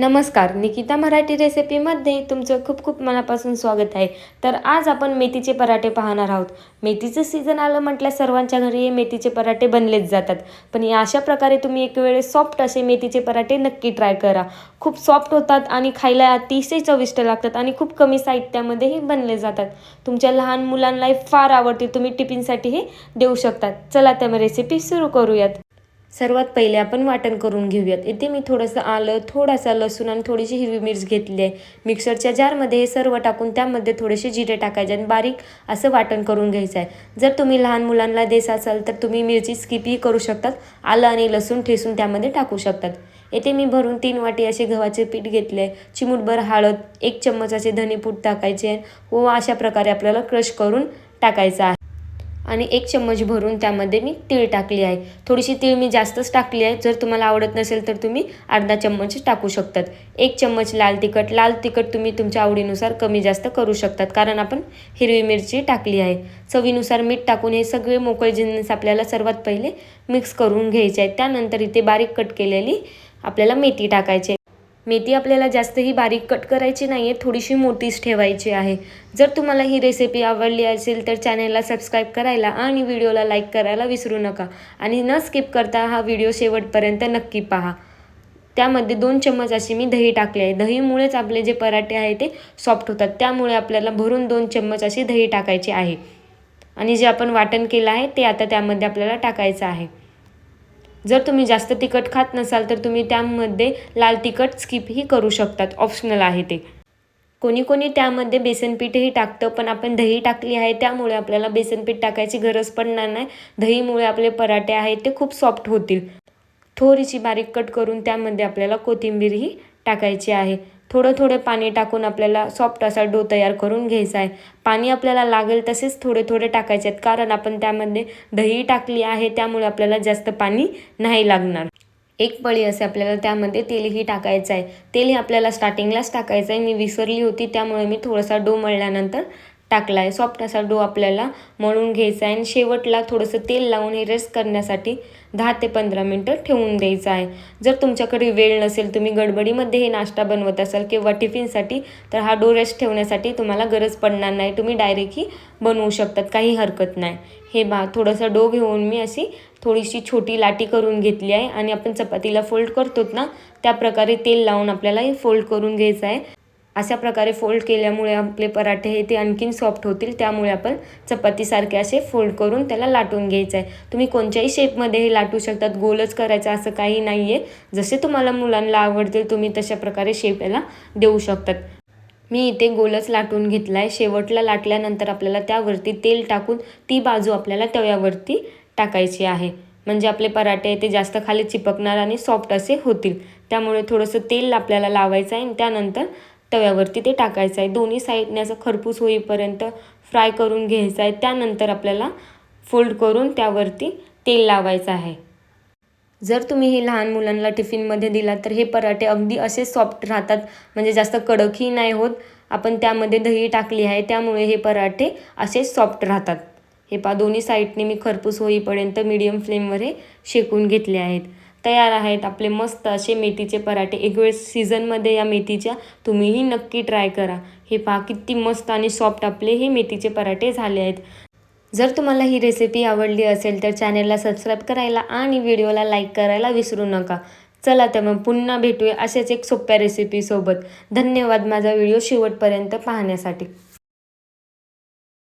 नमस्कार निकिता मराठी रेसिपीमध्ये तुमचं खूप खूप मनापासून स्वागत आहे. तर आज आपण मेथीचे पराठे पाहणार आहोत. मेथीचं सीझन आलं म्हटल्या सर्वांच्या घरी हे मेथीचे पराठे बनलेच जातात. पण या अशा प्रकारे तुम्ही एक वेळेस सॉफ्ट असे मेथीचे पराठे नक्की ट्राय करा. खूप सॉफ्ट होतात आणि खायला अतिशय चविष्ट लागतात आणि खूप कमी साहित्यामध्ये हे बनले जातात. तुमच्या लहान मुलांनाही फार आवडते तुम्ही टिफिनसाठी हे देऊ शकतात. चला त्या रेसिपी सुरू करूयात. सर्वात पहिले आपण वाटण करून घेऊयात. इथे मी थोडंसं आलं थोडासा लसूण आणि थोडीशी हिरवी मिरच घेतली आहे. मिक्सरच्या जारमध्ये हे सर्व टाकून त्यामध्ये थोडेसे जिरे टाकायचे आणि बारीक असं वाटण करून घ्यायचं आहे. जर तुम्ही लहान मुलांना देत असाल तर तुम्ही मिरची स्किपही करू शकतात. आलं आणि लसूण ठेसून त्यामध्ये टाकू शकतात. येथे मी भरून तीन वाटी असे गव्हाचे पीठ घेतले चिमूटभर हळद एक चम्मच असे धनेपूड टाकायचे व अशा प्रकारे आपल्याला क्रश करून टाकायचं आहे. आणि एक चम्मच भरून त्यामध्ये मी तीळ टाकली आहे. थोडीशी तीळ मी जास्तच टाकली आहे. जर तुम्हाला आवडत नसेल तर तुम्ही अर्धा चम्मच टाकू शकतात. एक चम्मच लाल तिखट. लाल तिखट तुम्ही तुमच्या आवडीनुसार कमी जास्त करू शकतात कारण आपण हिरवी मिरची टाकली आहे. चवीनुसार मीठ टाकून हे सगळे मोकळे जिन्नस आपल्याला सर्वात पहिले मिक्स करून घ्यायचे आहेत. त्यानंतर इथे बारीक कट केलेली आपल्याला मेथी टाकायची मेथी आपल्याला जास्तही बारीक कट करायची नाही आहे थोडीशी मोठीच ठेवायची आहे. जर तुम्हाला ही रेसिपी आवडली असेल तर चॅनलला सबस्क्राईब करायला आणि व्हिडिओला लाईक करायला विसरू नका. आणि न स्किप करता हा व्हिडिओ शेवटपर्यंत नक्की पहा. त्यामध्ये दोन चम्मच अशी मी दही टाकले आहे. दहीमुळेच आपले जे पराठे आहे ते सॉफ्ट होतात. त्यामुळे आपल्याला भरून दोन चम्मच अशी दही टाकायची आहे. आणि जे आपण वाटण केलं आहे ते आता त्यामध्ये आपल्याला टाकायचं आहे. जर तुम्ही जास्त तिखट खात नसाल तर तुम्ही त्यामध्ये लाल तिखट स्किपही करू शकतात. ऑप्शनल आहे ते. कोणी कोणी त्यामध्ये बेसनपीठही टाकतं पण आपण दही टाकली आहे त्यामुळे आपल्याला बेसनपीठ टाकायची गरज पडणार नाही. दहीमुळे आपले पराठे आहेत ते खूप सॉफ्ट होतील. थोडीशी बारीक कट करून त्यामध्ये आपल्याला कोथिंबीरही टाकायची आहे. थोडं थोडं पाणी टाकून आपल्याला सॉफ्ट असा डो तयार करून घ्यायचा आहे. पाणी आपल्याला लागेल तसेच थोडे थोडे टाकायचे आहेत कारण आपण त्यामध्ये दही टाकली आहे त्यामुळे आपल्याला जास्त पाणी नाही लागणार. एक पळी असे आपल्याला त्यामध्ये तेलही टाकायचं आहे. तेल हे आपल्याला स्टार्टिंगलाच टाकायचं आहे. मी विसरली होती त्यामुळे मी थोडासा डो मळल्यानंतर टाकला आहे सॉफ्ट असा डो आपल्याला मळून घ्यायचा आहे आणि शेवटला थोडंसं तेल लावून हे रेस्ट करण्यासाठी दहा ते पंधरा मिनटं ठेवून द्यायचं आहे. जर तुमच्याकडे वेळ नसेल तुम्ही गडबडीमध्ये हे नाश्ता बनवत असाल किंवा टिफिनसाठी तर हा डो रेस्ट ठेवण्यासाठी तुम्हाला गरज पडणार नाही. तुम्ही डायरेक्टही बनवू शकतात काही हरकत नाही. हे बा थोडंसं डो घेऊन मी अशी थोडीशी छोटी लाटी करून घेतली आहे आणि आपण चपातीला फोल्ड करतोत ना त्या प्रकारे तेल लावून आपल्याला हे फोल्ड करून घ्यायचं आहे. अशा प्रकारे फोल्ड केल्यामुळे आपले पराठे हे ते आणखीन सॉफ्ट होतील त्यामुळे आपण चपातीसारखे असे फोल्ड करून त्याला लाटून घ्यायचं आहे तुम्ही कोणत्याही शेपमध्ये हे लाटू शकतात गोलच करायचं असं काही नाही आहे जसे तुम्हाला मुलांना आवडतील तुम्ही तशा प्रकारे शेप याला देऊ शकतात. मी इथे गोलच लाटून घेतला आहे शेवटला लाटल्यानंतर आपल्याला त्यावरती तेल टाकून ती बाजू आपल्याला तव्यावरती टाकायची आहे. म्हणजे आपले पराठे ते जास्त खाली चिपकणार आणि सॉफ्ट असे होतील. त्यामुळे थोडंसं तेल आपल्याला लावायचं आहे आणि त्यानंतर तव्यावरती ते टाकायचं आहे. दोन्ही साईडने असं खरपूस होईपर्यंत फ्राय करून घ्यायचं आहे. त्यानंतर आपल्याला फोल्ड करून त्यावरती तेल लावायचं आहे. जर तुम्ही हे लहान मुलांना टिफिनमध्ये दिला तर हे पराठे अगदी असे सॉफ्ट राहतात. म्हणजे जास्त कडकही नाही होत. आपण त्यामध्ये दही टाकली आहे. त्यामुळे हे पराठे असे सॉफ्ट राहतात. हे पा दोन्ही साईडने मी खरपूस होईपर्यंत मीडियम फ्लेमवर हे शेकून घेतले आहेत. तयार आहेत. आपले मस्त असे मेथीचे पराठे. एक वेळेस सीझनमध्ये या मेथीच्या तुम्हीही नक्की ट्राय करा. हे पहा किती मस्त आणि सॉफ्ट आपले हे मेथीचे पराठे झाले आहेत. जर तुम्हाला ही रेसिपी आवडली असेल तर चॅनेलला सबस्क्राईब करायला आणि व्हिडिओला लाईक करायला विसरू नका. चला तर मग पुन्हा भेटूया अशाच एक सोप्या रेसिपीसोबत धन्यवाद माझा व्हिडिओ शेवटपर्यंत पाहण्यासाठी.